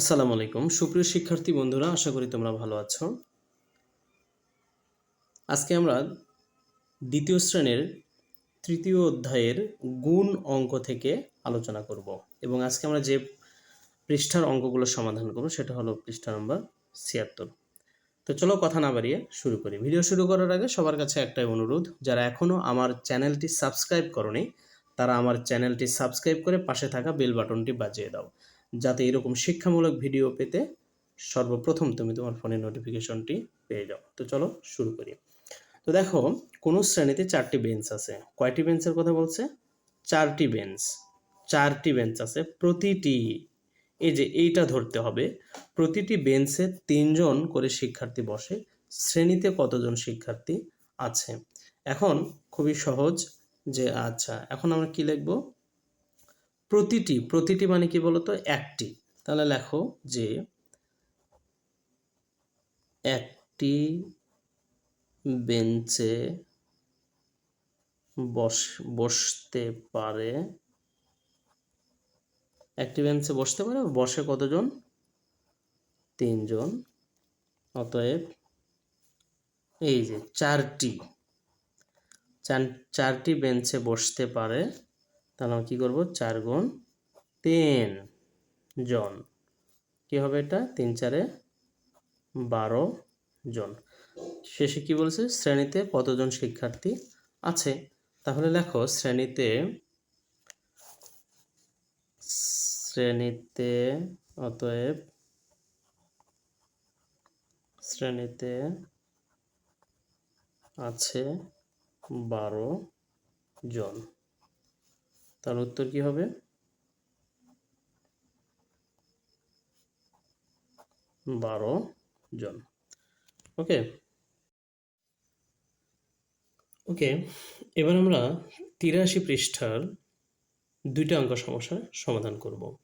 আসসালামু আলাইকুম। সুপ্রিয় শিক্ষার্থী বন্ধুরা, আশা করি তোমরা ভালো আছো। আজকে আমরা দ্বিতীয় শ্রেণির তৃতীয় অধ্যায়ের গুণ অঙ্ক থেকে আলোচনা করব এবং আজকে আমরা যে পৃষ্ঠার অঙ্কগুলো সমাধান করব সেটা হলো পৃষ্ঠা নম্বর ছিয়াত্তর। তো চলো কথা না বাড়িয়ে শুরু করি। ভিডিও শুরু করার আগে সবার কাছে একটাই অনুরোধ, যারা এখনও আমার চ্যানেলটি সাবস্ক্রাইব করনি, তারা আমার চ্যানেলটি সাবস্ক্রাইব করে পাশে থাকা বেল বাটনটি বাজিয়ে দাও। যাতে এরকম শিক্ষামূলক ভিডিও পেতে সর্বপ্রথম তুমি তোমার ফোনে নোটিফিকেশনটি পেয়ে যাও। তো চলো শুরু করি। তো দেখো, কোনো শ্রেণীতে চারটি বেঞ্চ আছে? কয়টি বেঞ্চের কথা বলছে? চারটি বেঞ্চ চারটি বেঞ্চ আছে। প্রতিটি, এই যে এইটা ধরতে হবে, প্রতিটি বেঞ্চে তিনজন করে শিক্ষার্থী বসে, শ্রেণীতে কতজন শিক্ষার্থী আছে? এখন খুবই সহজ যে আচ্ছা এখন আমরা কি লিখব? প্রতিটি প্রতিটি মানে কি বলতো? একটি। তাহলে লেখো যে একটি বেঞ্চে বস, বসতে পারে। একটি বেঞ্চে বসতে পারে, বসে কতজন? তিনজন। অতএব এই যে চারটি, চার- চারটি বেঞ্চে বসতে পারে। তাহলে আমরা কী করব? চার গুণ তিন জন। কি হবে এটা? তিন চারে বারো জন। শেষে কি বলছে? শ্রেণীতে কতজন শিক্ষার্থী আছে? তাহলে লেখো, শ্রেণীতে শ্রেণীতে, অতএব শ্রেণীতে আছে বারো জন। তার উত্তর কি হবে? বারো জন। ওকে। ওকে, এবার আমরা তিরাশি পৃষ্ঠার দুইটা অঙ্ক সমস্যার সমাধান করব।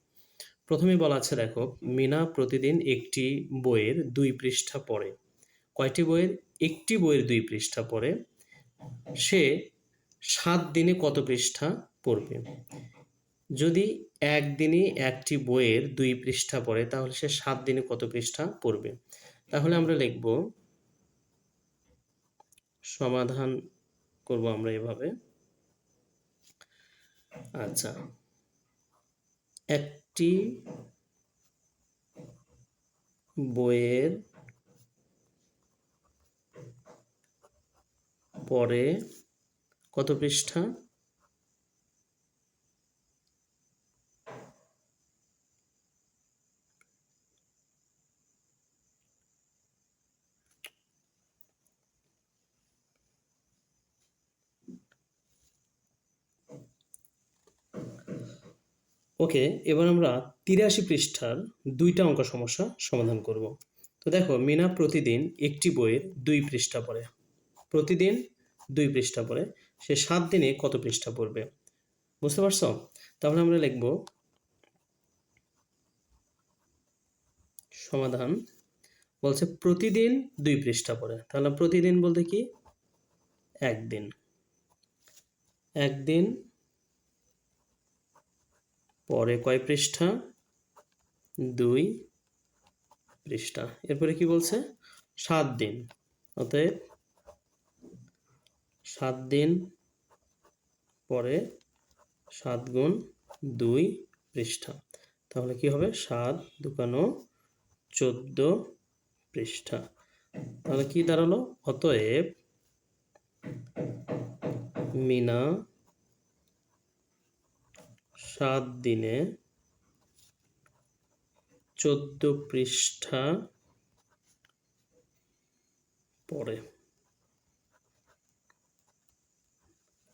প্রথমে বলা আছে, দেখো, মিনা প্রতিদিন একটি বইয়ের দুই পৃষ্ঠা পড়ে। কয়টি বইয়ের? একটি বইয়ের দুই পৃষ্ঠা পড়ে। সে সাত দিনে কত পৃষ্ঠা? পড়বে। যদি একদিনে একটি বইয়ের দুই পৃষ্ঠা পড়ে, তাহলে সে সাত দিনে কত পৃষ্ঠা পড়বে? তাহলে আমরা লিখব, সমাধান করব আমরা এভাবে। আচ্ছা একটি বইয়ের পরে কত পৃষ্ঠা? ওকে, এবার আমরা তিরাশি পৃষ্ঠার দুইটা অঙ্ক সমস্যা সমাধান করব। তো দেখো, মিনা প্রতিদিন একটি বইয়ের দুই পৃষ্ঠা পড়ে। প্রতিদিন দুই পৃষ্ঠা পড়ে। সে সাত দিনে কত পৃষ্ঠা পড়বে? বুঝতে পারছ? তাহলে আমরা লিখব সমাধান বলছে প্রতিদিন দুই পৃষ্ঠা পড়ে। তাহলে প্রতিদিন বলতে কি? একদিন। একদিন পরে কয় পৃষ্ঠা? দুই পৃষ্ঠা। এরপরে কি বলছে? সাত দিন। অতএব সাত দিন পরে সাত গুণ দুই পৃষ্ঠা। তাহলে কি হবে? সাত দুকানো চোদ্দ পৃষ্ঠা। তাহলে কি দাঁড়াল? অতএব মিনা সাত দিনে চোদ্দ পৃষ্ঠা পড়ে।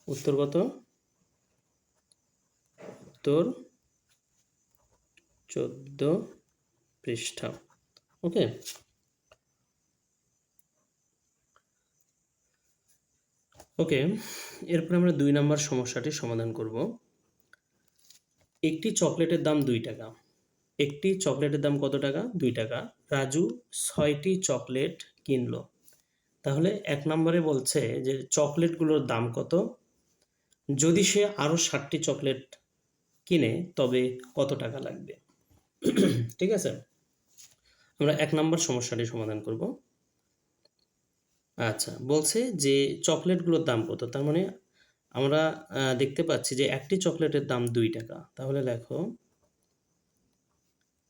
উত্তর কত? উত্তর চোদ্দ পৃষ্ঠা। ওকে? ওকে, এরপর আমরা দুই নম্বর সমস্যাটি সমাধান করব। একটি চকলেটের দাম দুই টাকা। একটি চকলেটের দাম কত টাকা? দুই টাকা। রাজু ছয়টি চকলেট কিনলো। তাহলে এক নম্বরে বলছে যে চকলেটগুলোর দাম কত? যদি সে আরও ষাটটি চকলেট কিনে, তবে কত টাকা লাগবে? ঠিক আছে? আমরা এক নম্বর সমস্যাটি সমাধান করব। আচ্ছা বলছে যে চকলেটগুলোর দাম কত? তার মানে আমরা দেখতে পাচ্ছি যে একটি চকলেটের দাম দুই টাকা। তাহলে লেখো,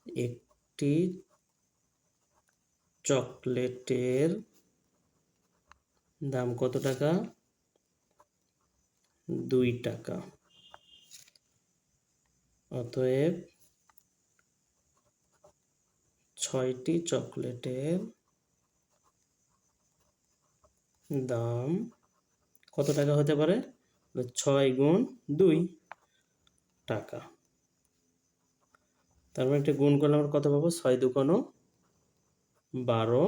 একটি চকলেটের দাম কত টাকা? দুই টাকা। অতএব ছয়টি চকলেটের দাম কত টাকা হতে পারে? ছয় গুণ দুই টাকা। তার মানে একটা গুণ করলে আমরা কত পাবো? ছয় দুকোনো বারো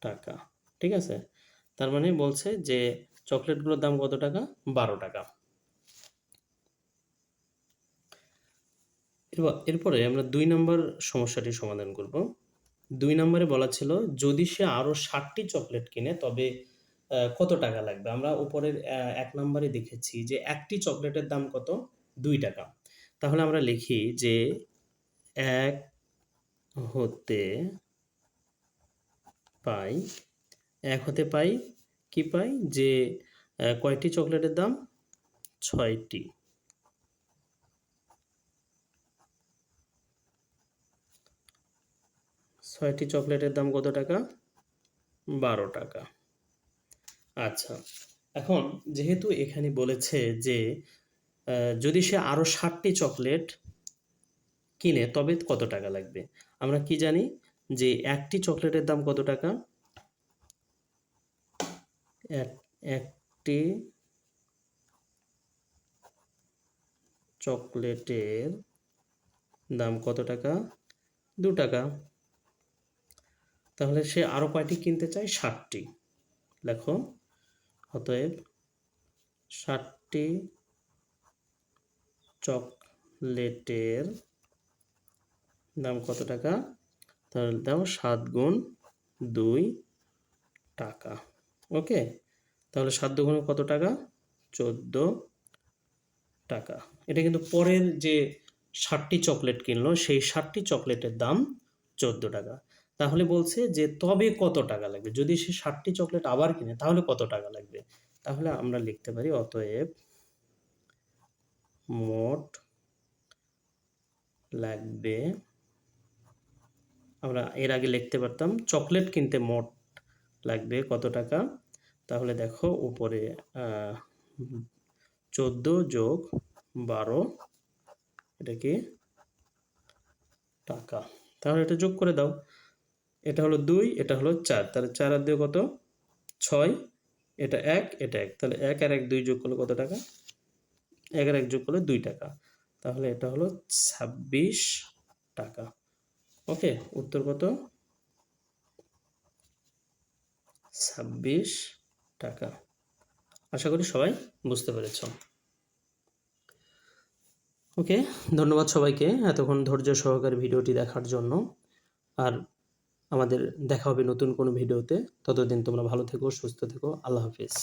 টাকা। ঠিক আছে? তার মানে বলছে যে চকলেটগুলোর দাম কত টাকা? বারো টাকা। এরপর আমরা দুই নম্বর সমস্যাটি সমাধান করব। দুই নম্বরে বলা ছিল, যদি সে আরও ষাটটি চকলেট কিনে, তবে কত টাকা লাগবে? আমরা উপরের এক নম্বরে দেখেছি যে একটি চকলেটের দাম কত? দুই টাকা। তাহলে আমরা লিখি যে এক হতে পাই, এক হতে পাই কি পাই? যে কয়টি চকলেটের দাম? ছয়টি। ছয়টি চকলেটের দাম কত টাকা? বারো টাকা। আচ্ছা। এখন যেহেতু এখানে বলেছে যে যদি সে আরও ষাটটি চকলেট কিনে, তবে কত টাকা লাগবে? আমরা কি জানি যে, একটি চকলেটের দাম কত টাকা? এক- একটি চকলেটের দাম কত টাকা? দু টাকা। তাহলে সে আরও কয়টি কিনতে চায়? ষাটটি। লেখো অতএব ষাটটি চকলেটের দাম কত টাকা? তাহলে দাও সাত গুণ দুই টাকা। ওকে? তাহলে সাত দুগুণে কত টাকা? চোদ্দ টাকা। এটা কিন্তু পরের যে ষাটটি চকলেট কিনলো, সেই ষাটটি চকলেটের দাম চোদ্দ টাকা। তাহলে বলছে যে, তবে কত টাকা লাগবে? যদি সে ষাটটি চকলেট আবার কিনে, তাহলে কত টাকা লাগবে? তাহলে আমরা লিখতে পারি অতএব মোট লাগবে, আমরা এর আগে লিখতে পারতাম, চকলেট কিনতে মোট লাগবে কত টাকা? তাহলে দেখো উপরে চোদ্দ যোগ বারো, এটা কি? টাকা। তাহলে এটা যোগ করে দাও। এটা হলো দুই, এটা হলো চার। তাহলে চার আর দুই কত? ছয়। এটা এক এটা এক। তাহলে এক আর এক দুই যোগ করলে কত টাকা? এক আর এক যোগ করলে দুই টাকা। তাহলে এটা হলো ছাব্বিশ টাকা। ওকে, উত্তর কত? ছাব্বিশ টাকা। আশা করি সবাই বুঝতে পেরেছ। ওকে, ধন্যবাদ সবাইকে এতক্ষণ ধৈর্য সহকারে ভিডিওটি দেখার জন্য। আর আমাদের দেখা হবে নতুন কোনো ভিডিওতে। ততদিন তোমরা ভালো থেকো সুস্থ থেকো। আল্লাহ হাফিজ।